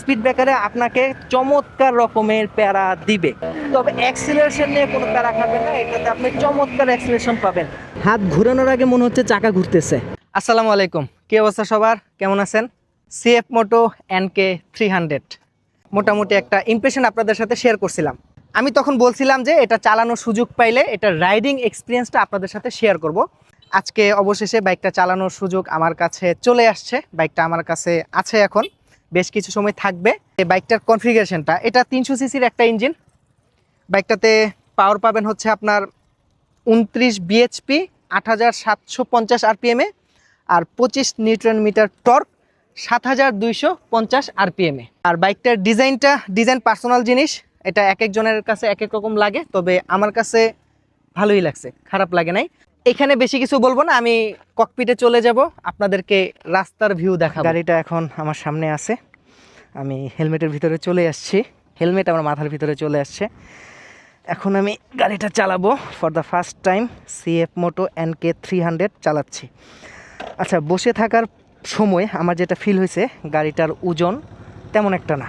Speed ব্রেকারে আপনাকে চমৎকার রকমের প্যারা দিবে। তবে অ্যাক্সিলারেশন নিয়ে কোনো প্যারা খাবেন না, এটাতে আপনি চমৎকার অ্যাক্সিলারেশন পাবেন। হাত ঘোরানোর আগে মনে হচ্ছে চাকা ঘুরতেছে। আসসালামু আলাইকুম, কি অবস্থা সবার? কেমন আছেন? CF Moto N K three hundred মোটামুটি একটা ইমপ্রেশন আপনাদের সাথে শেয়ার করছিলাম। আমি তখন বলছিলাম যে এটা চালানোর সুযোগ পাইলে এটা রাইডিং এক্সপিরিয়েন্সটা আপনাদের সাথে শেয়ার করব। আজকে অবশেষে বাইকটা চালানোর সুযোগ আমার কাছে চলে আসছে। বাইকটা আমার কাছে আছে এখন। বেশ কিছু সময় থাকবে। এই বাইকটার কনফিগারেশনটা, এটা তিনশো সিসির একটা ইঞ্জিন। বাইকটাতে পাওয়ার পাবেন হচ্ছে আপনার উনত্রিশ বিএইচপি আট হাজার সাতশো পঞ্চাশ আরপিএমে আর পঁচিশ নিউটন মিটার টর্ক, সাত হাজার দুইশো পঞ্চাশ আরপিএমে আর বাইকটার ডিজাইনটা, ডিজাইন পার্সোনাল জিনিস, এটা এক একজনের কাছে এক এক রকম লাগে, তবে আমার কাছে ভালোই লাগছে, খারাপ লাগে নাই। এখানে বেশি কিছু বলব না, আমি ককপিটে চলে যাব, আপনাদেরকে রাস্তার ভিউ দেখা গাড়িটা এখন আমার সামনে আছে, আমি হেলমেটের ভিতরে চলে আসছি, হেলমেট আমার মাথার ভিতরে চলে আসছে। এখন আমি গাড়িটা চালাবো for the first time CF Moto N K three hundred চালাচ্ছি। আচ্ছা বসে থাকার সময় আমার যেটা ফিল হয়েছে, গাড়িটার ওজন তেমন একটা না।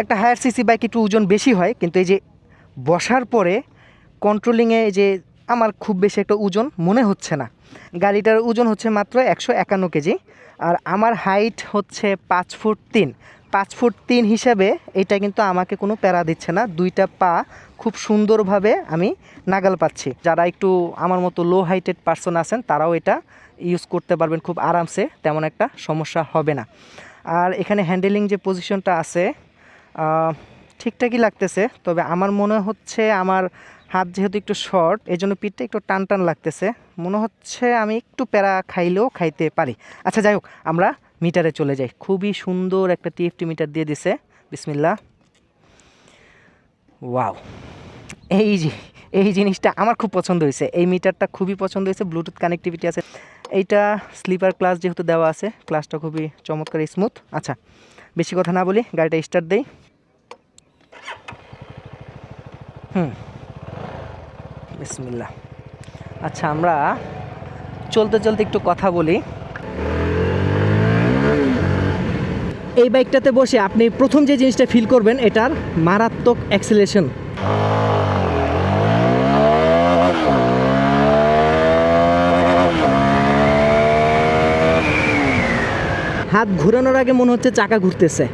একটা হায়ার সিসি বাইক একটু ওজন বেশি হয়, কিন্তু এই যে বসার পরে কন্ট্রোলিংয়ে যে আমার খুব বেশি একটা ওজন মনে হচ্ছে না। গাড়িটার ওজন হচ্ছে মাত্র একশো একান্ন কেজি আর আমার হাইট হচ্ছে পাঁচ ফুট তিন। পাঁচ ফুট তিন হিসাবে এটা কিন্তু আমাকে কোনো প্যারা দিচ্ছে না। দুইটা পা খুব সুন্দরভাবে আমি নাগাল পাচ্ছি। যারা একটু আমার মতো লো হাইটেড পার্সন আছেন, তারাও এটা ইউজ করতে পারবেন খুব আরামসে, তেমন একটা সমস্যা হবে না। আর এখানে হ্যান্ডেলিং যে পজিশনটা আছে ঠিকঠাকই লাগতেছে, তবে আমার মনে হচ্ছে আমার হাত যেহেতু একটু শর্ট এই জন্য পিঠটা একটু টান টান লাগতেছে। মনে হচ্ছে আমি একটু প্যারা খাইলেও খাইতে পারি। আচ্ছা যাই হোক, আমরা মিটারে চলে যাই। খুবই সুন্দর একটা টিএফটি মিটার দিয়ে দিছে। বিসমিল্লা ওয়াও। এই যে, এই জিনিসটা আমার খুব পছন্দ হয়েছে। এই মিটারটা খুবই পছন্দ হয়েছে। ব্লুটুথ কানেক্টিভিটি আছে। এইটা স্লিপার ক্লাস যেহেতু দেওয়া আছে ক্লাসটা খুবই চমৎকার স্মুথ আচ্ছা বেশি কথা না বলি, গাড়িটা স্টার্ট দেই। হুম। বিসমিল্লা আচ্ছা আমরা চলতে চলতে একটু কথা বলি। এই বাইকটাতে বসে আপনি প্রথম যে জিনিসটা ফিল করবেন, এটার মারাত্মক অ্যাক্সিলেশন হাত ঘোরানোর আগে মনে হচ্ছে চাকা ঘুরতেছে।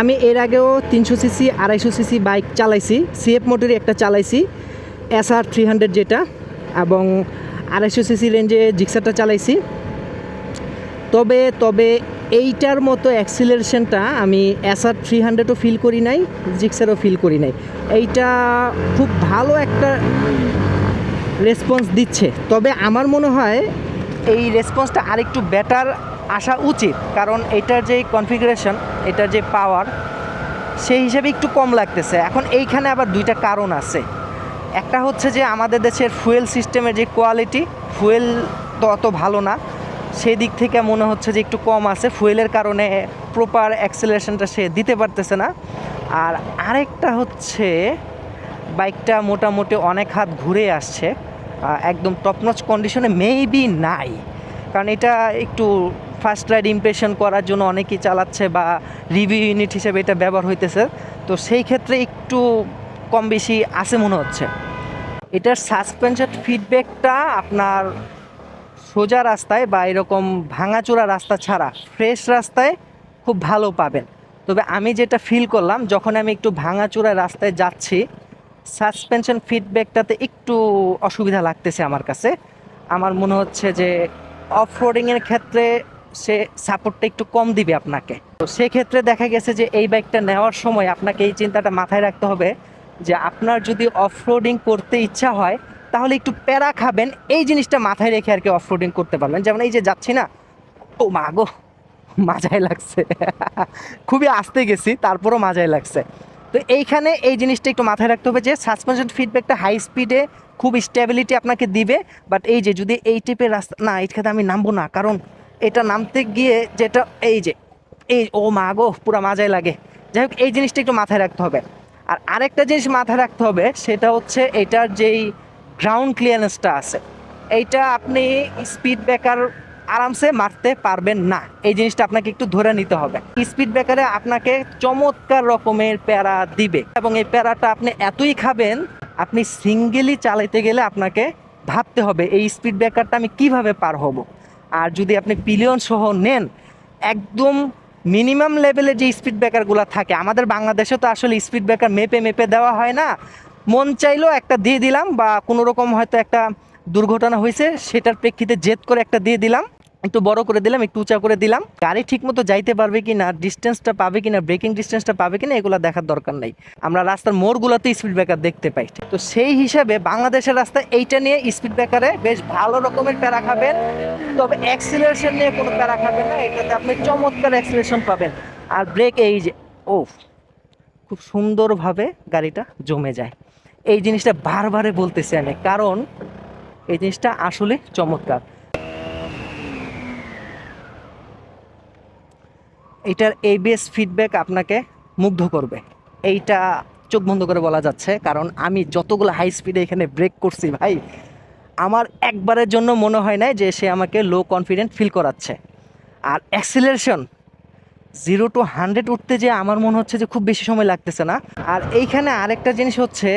আমি এর আগেও তিনশো সিসি আড়াইশো সিসি বাইক চালাইছি সিএফ মোটরই একটা চালাইছি। এস আর থ্রি হান্ড্রেড যেটা, এবং আড়াইশো সিসি রেঞ্জে জিক্সারটা চালাইছি। তবে তবে এইটার মতো অ্যাক্সিলারেশনটা আমি এসআর থ্রি হান্ড্রেডও ফিল করি নাই জিক্সারও ফিল করি নাই। এইটা খুব ভালো একটা রেসপন্স দিচ্ছে। তবে আমার মনে হয় এই রেসপন্সটা আরেকটু বেটার আসা উচিত, কারণ এটার যে কনফিগারেশন এটার যে পাওয়ার সেই হিসাবে একটু কম লাগতেছে। এখন এইখানে আবার দুইটা কারণ আছে। একটা হচ্ছে যে আমাদের দেশের ফুয়েল সিস্টেমের যে কোয়ালিটি ফুয়েল তো অত ভালো না। সেই দিক থেকে মনে হচ্ছে যে একটু কম আছে। ফুয়েলের কারণে প্রপার অ্যাক্সেলারেশনটা সে দিতে পারতেছে না। আর আরেকটা হচ্ছে বাইকটা মোটামুটি অনেক হাত ঘুরে আসছে। একদম টপনচ কন্ডিশনে মেবি নাই। কারণ এটা একটু ফার্স্ট রাইড ইমপ্রেশন করার জন্য অনেকেই চালাচ্ছে বা রিভিউ ইউনিট হিসেবে এটা ব্যবহার হইতেছে। তো সেই ক্ষেত্রে একটু কম বেশি আছে মনে হচ্ছে। এটার সাসপেনশন ফিডব্যাকটা আপনার সোজা রাস্তায় বা এরকম ভাঙাচোরা রাস্তা ছাড়া ফ্রেশ রাস্তায় খুব ভালো পাবেন। তবে আমি যেটা ফিল করলাম, যখন আমি একটু ভাঙাচোরা রাস্তায় যাচ্ছি সাসপেনশন ফিডব্যাকটাতে একটু অসুবিধা লাগতেছে আমার কাছে। আমার মনে হচ্ছে যে অফ রোডিংয়ের ক্ষেত্রে সে সাপোর্টটা একটু কম দিবে আপনাকে। তো সেক্ষেত্রে দেখা গেছে যে এই বাইকটা নেওয়ার সময় আপনাকে এই চিন্তাটা মাথায় রাখতে হবে যে আপনার যদি অফ রোডিং করতে ইচ্ছা হয়, তাহলে একটু প্যারা খাবেন। এই জিনিসটা মাথায় রেখে আর কি অফ রোডিং করতে পারবেন। যেমন এই যে যাচ্ছি না, ও মা গো, মাজায় লাগছে। খুবই আস্তে গেছি, তারপরও মাজায় লাগছে। তো এইখানে এই জিনিসটা একটু মাথায় রাখতে হবে যে সাসপেনশন ফিডব্যাকটা হাই স্পিডে খুব স্টেবিলিটি আপনাকে দিবে। বাট এই যে যদি এই টাইপের রাস্তা, না এইখানে আমি নামবো না। কারণ এটা নামতে গিয়ে যেটা, এই যে, এই, ও মা গো, পুরা মাজায় লাগে। যাই হোক, এই জিনিসটা একটু মাথায় রাখতে হবে। আর আরেকটা জিনিস মাথায় রাখতে হবে, সেটা হচ্ছে এটার যেই গ্রাউন্ড ক্লিয়ারেন্সটা আছে, এইটা আপনি স্পিড ব্রেকার আরামসে মারতে পারবেন না। এই জিনিসটা আপনাকে একটু ধরে নিতে হবে। স্পিড ব্রেকারে আপনাকে চমৎকার রকমের প্যারা দিবে এবং এই প্যারাটা আপনি এতই খাবেন, আপনি সিঙ্গেলি চালাইতে গেলে আপনাকে ভাবতে হবে, এই স্পিড ব্রেকারটা আমি কীভাবে পার হব। আর যদি আপনি পিলিয়ন সহ নেন, একদম মিনিমাম লেভেলে যে স্পিড ব্রেকারগুলো থাকে, আমাদের বাংলাদেশে তো আসলে স্পিড ব্রেকার মেপে মেপে দেওয়া হয় না। মন চাইলেও একটা দিয়ে দিলাম বা কোনো রকম হয়তো একটা দুর্ঘটনা হয়েছে, সেটার প্রেক্ষিতে জেদ করে একটা দিয়ে দিলাম। একটু বড় করে দিলাম, একটু উঁচা করে দিলাম। গাড়ি ঠিকমতো যাইতে পারবে কি না ডিস্টেন্সটা পাবে কি না ব্রেকিং ডিস্টেন্সটা পাবে কি না এগুলো দেখার দরকার নাই। আমরা রাস্তার মোড়গুলোতে স্পিড ব্রেকার দেখতে পাই। তো সেই হিসাবে বাংলাদেশের রাস্তা এইটা নিয়ে স্পিড ব্রেকারে বেশ ভালো রকমের প্যারা খাবেন। তবে অ্যাক্সিলারেশন নিয়ে কোনো প্যারা খাবেন না, এটাতে আপনি চমৎকার অ্যাক্সিলারেশন পাবেন। আর ব্রেক এই যে ও খুব সুন্দরভাবে গাড়িটা জমে যায়। এই জিনিসটা বারবারে বলতেছি আমি, কারণ এই জিনিসটা আসলে চমৎকার। এটার এবিএস ফিডব্যাক আপনাকে মুগ্ধ করবে। এইটা চোখ বন্ধ করে বলা যাচ্ছে, কারণ আমি যতগুলো হাই স্পিডে এখানে ব্রেক করছি ভাই, আমার একবারের জন্য মনে হয় না যে সে আমাকে লো কনফিডেন্ট ফিল করাচ্ছে। আর অ্যাক্সিলারেশন জিরো টু হান্ড্রেড উঠতে যে আমার মনে হচ্ছে যে খুব বেশি সময় লাগতেছে না। আর এইখানে আরেকটা জিনিস হচ্ছে,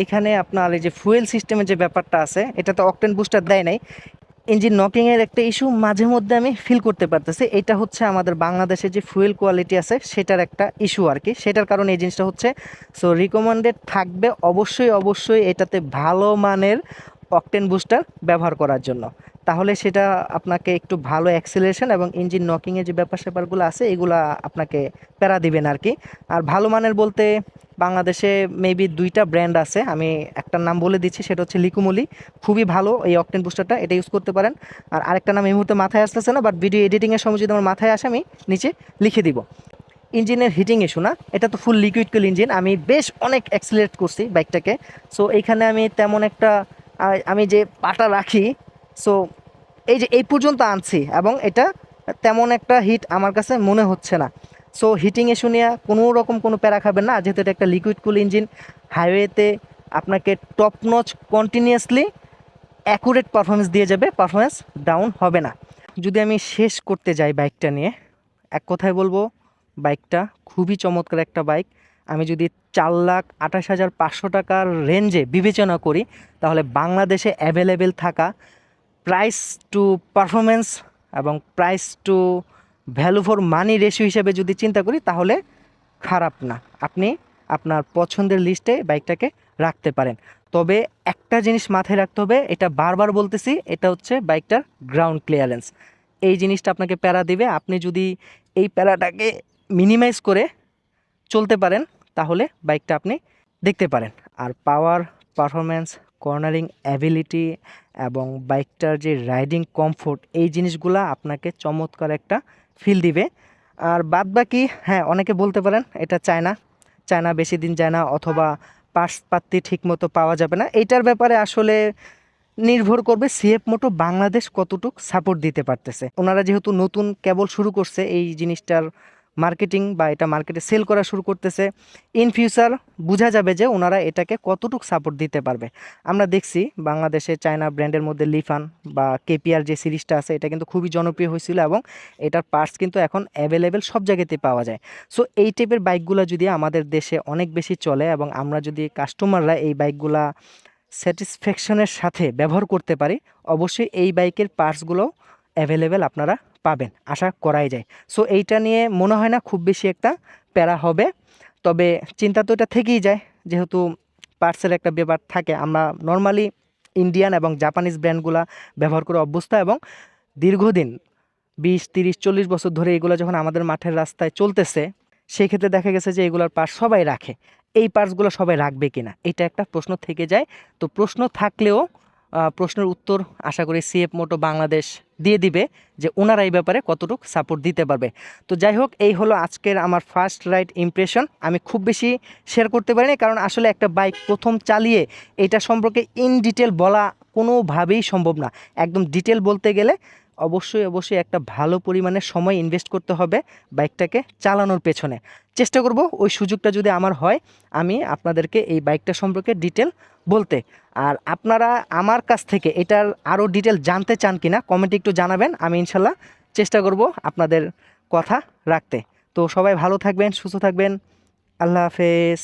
এইখানে আপনার এই যে ফুয়েল সিস্টেমের যে ব্যাপারটা আছে এটা তো অকটেন বুস্টার দেয় নাই। ইঞ্জিন নকিংয়ের একটা ইস্যু মাঝে মধ্যে আমি ফিল করতে পারতেছি। এটা হচ্ছে আমাদের বাংলাদেশে যে ফুয়েল কোয়ালিটি আছে, সেটার একটা ইস্যু আর কি সেটার কারণে এই জিনিসটা হচ্ছে সো রিকমেন্ডেড থাকবে অবশ্যই অবশ্যই এটাতে ভালো মানের অকটেন বুস্টার ব্যবহার করার জন্য। তাহলে সেটা আপনাকে একটু ভালো অ্যাক্সিলারেশন এবং ইঞ্জিন নকিংয়ের যে ব্যাপার স্যাপারগুলো আছে, এগুলা আপনাকে প্যারা দিবেন আর কি আর ভালো মানের বলতে বাংলাদেশে মেবি দুইটা ব্র্যান্ড আছে, আমি একটার নাম বলে দিচ্ছি, সেটা হচ্ছে লিকুমলি। খুবই ভালো এই অকটেন বুস্টারটা এটা ইউজ করতে পারেন। আর আরেকটা নাম এই মুহূর্তে মাথায় আসতেছে না বাট ভিডিও এডিটিংয়ের সময় যদি আমার মাথায় আসে, আমি নিচে লিখে দিব। ইঞ্জিনের হিটিং ইস্যু না, এটা তো ফুল লিকুইড কুল ইঞ্জিন আমি বেশ অনেক অ্যাক্সিলেট করছি বাইকটাকে সো এইখানে আমি তেমন একটা আমি যে পাটা রাখি সো এই যে এই পর্যন্ত আনছি এবং এটা তেমন একটা হিট আমার কাছে মনে হচ্ছে না। সো হিটিং ইস্যু নিয়ে কোনো রকম কোনো প্যারা খাবেন না, যেহেতু এটা একটা লিকুইড কুল ইঞ্জিন হাইওয়েতে আপনাকে top notch continuously accurate performance দিয়ে যাবে পারফরমেন্স ডাউন হবে না। যদি আমি শেষ করতে যাই বাইকটা নিয়ে, এক কথায় বলব বাইকটা খুবই চমৎকার একটা বাইক আমি যদি চার লাখ আঠাশ হাজার পাঁচশো টাকার রেঞ্জে বিবেচনা করি, তাহলে বাংলাদেশে অ্যাভেলেবেল থাকা প্রাইস টু পারফরমেন্স এবং price to value for money ratio হিসেবে যদি চিন্তা করি, তাহলে খারাপ না। আপনি আপনার পছন্দের লিস্টে বাইকটাকে রাখতে পারেন। তবে একটা জিনিস মাথায় রাখতে হবে, এটা বারবার বলতেছি, এটা হচ্ছে বাইকটার গ্রাউন্ড ক্লিয়ারেন্স এই জিনিসটা আপনাকে প্যারা দিবে। আপনি যদি এই প্যারাটাকে মিনিমাইজ করে চলতে পারেন তাহলে বাইকটা আপনি দেখতে পারেন। আর পাওয়ার পারফরমেন্স কর্নারিং অ্যাবিলিটি এবং বাইকটার যে রাইডিং কমফোর্ট এই জিনিসগুলা আপনাকে চমৎকার একটা ফিল দিবে। আর বাদ বাকি হ্যাঁ অনেকে বলতে পারেন, এটা চায়না। চায়না বেশি দিন যায় না অথবা পার্সপাত্তি ঠিকমতো পাওয়া যাবে না। এইটার ব্যাপারে আসলে নির্ভর করবে সিএফ মোটো বাংলাদেশ কতটুক সাপোর্ট দিতে পারতেছে। ওনারা যেহেতু নতুন কেবল শুরু করছে, এই জিনিসটার মার্কেটিং বা এটা মার্কেটে সেল করা শুরু করতেছে ইন ফিউচার বোঝা যাবে যে ওনারা এটাকে কতটুক সাপোর্ট দিতে পারবে। আমরা দেখছি বাংলাদেশে চায়না ব্র্যান্ডের মধ্যে লিফান বা কেপিআর যে সিরিজটা আছে, এটা কিন্তু খুবই জনপ্রিয় হয়েছিল এবং এটার পার্টস কিন্তু এখন অ্যাভেলেবেল সব জায়গাতে পাওয়া যায়। সো এই টাইপের বাইকগুলো যদি আমাদের দেশে অনেক বেশি চলে এবং আমরা যদি কাস্টমাররা এই বাইকগুলা স্যাটিসফ্যাকশনের সাথে ব্যবহার করতে পারি, অবশ্যই এই বাইকের পার্টসগুলো অ্যাভেলেবেল আপনারা পাবেন, আশা করাই যায়। সো এইটা নিয়ে মনে হয় না খুব বেশি একটা প্যারা হবে। তবে চিন্তা তো এটা থেকেই যায়, যেহেতু পার্টসের একটা ব্যাপার থাকে। আমরা নর্মালি ইন্ডিয়ান এবং জাপানিজ ব্র্যান্ডগুলা ব্যবহার করে অভ্যস্ত এবং দীর্ঘদিন, বিশ, তিরিশ, চল্লিশ বছর ধরে এগুলো যখন আমাদের মাঠের রাস্তায় চলতেছে, সেই ক্ষেত্রে দেখা গেছে যে এগুলোর পার্স সবাই রাখে। এই পার্টসগুলো সবাই রাখবে কিনা? এটা একটা প্রশ্ন থেকে যায়। তো প্রশ্ন থাকলেও প্রশ্নের উত্তর আশা করি সিএফ মোটো বাংলাদেশ দিয়ে দিবে যে ওনারা এই ব্যাপারে কতটুকু সাপোর্ট দিতে পারবে। তো যাই হোক, এই হলো আজকের আমার ফার্স্ট রাইড ইমপ্রেশন আমি খুব বেশি শেয়ার করতে পারিনি কারণ আসলে একটা বাইক প্রথম চালিয়ে এটা সম্পর্কে ইন ডিটেল বলা কোনোভাবেই সম্ভব না। একদম ডিটেল বলতে গেলে অবশ্যই অবশ্যই একটা ভালো পরিমাণে সময় ইনভেস্ট করতে হবে বাইকটাকে চালানোর পেছনে। চেষ্টা করব ওই সুযোগটা যদি আমার হয়, আমি আপনাদেরকে এই বাইকটা সম্পর্কে ডিটেল বলতে। আর আপনারা আমার কাছ থেকে এটার আরও ডিটেল জানতে চান কিনা কমেন্টে একটু জানাবেন, আমি ইনশাল্লাহ চেষ্টা করব আপনাদের কথা রাখতে। তো সবাই ভালো থাকবেন, সুস্থ থাকবেন, আল্লাহ হাফেজ।